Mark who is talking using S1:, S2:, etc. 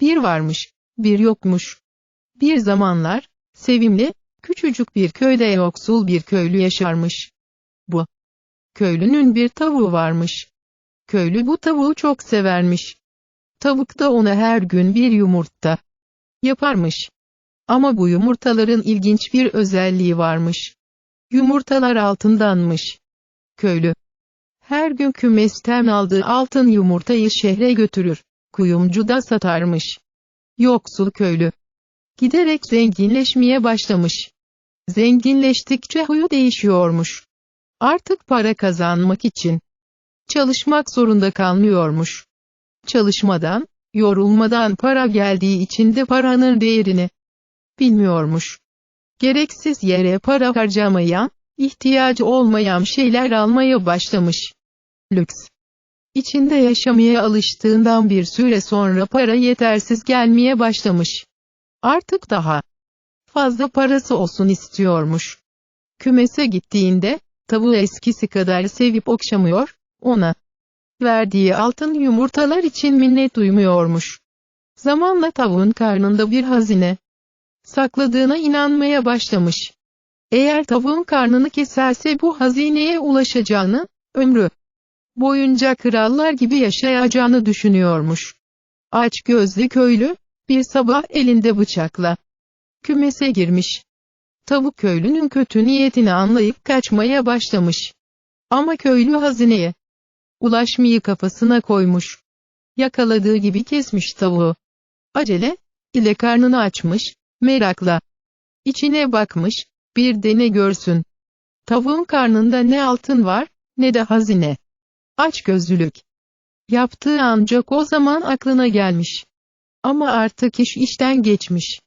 S1: Bir varmış, bir yokmuş. Bir zamanlar, sevimli, küçücük bir köyde yoksul bir köylü yaşarmış. Bu köylünün bir tavuğu varmış. Köylü bu tavuğu çok severmiş. Tavuk da ona her gün bir yumurta yaparmış. Ama bu yumurtaların ilginç bir özelliği varmış. Yumurtalar altındanmış. Köylü her gün kümesten aldığı altın yumurtayı şehre götürür. Kuyumcuda satarmış. Yoksul köylü giderek zenginleşmeye başlamış. Zenginleştikçe huyu değişiyormuş. Artık para kazanmak için çalışmak zorunda kalmıyormuş. Çalışmadan, yorulmadan para geldiği için de paranın değerini bilmiyormuş. Gereksiz yere para harcamayan, ihtiyacı olmayan şeyler almaya başlamış. Lüks. İçinde yaşamaya alıştığından bir süre sonra para yetersiz gelmeye başlamış. Artık daha fazla parası olsun istiyormuş. Kümese gittiğinde, tavuğu eskisi kadar sevip okşamıyor, ona verdiği altın yumurtalar için minnet duymuyormuş. Zamanla tavuğun karnında bir hazine sakladığına inanmaya başlamış. Eğer tavuğun karnını keserse bu hazineye ulaşacağını, ömrü boyunca krallar gibi yaşayacağını düşünüyormuş. Aç gözlü köylü, bir sabah elinde bıçakla kümese girmiş. Tavuk köylünün kötü niyetini anlayıp kaçmaya başlamış. Ama köylü hazineye ulaşmayı kafasına koymuş. Yakaladığı gibi kesmiş tavuğu. Acele ile karnını açmış, merakla içine bakmış, bir de ne görsün. Tavuğun karnında ne altın var, ne de hazine. Aç gözlülük. Yaptığı ancak o zaman aklına gelmiş. Ama artık iş işten geçmiş.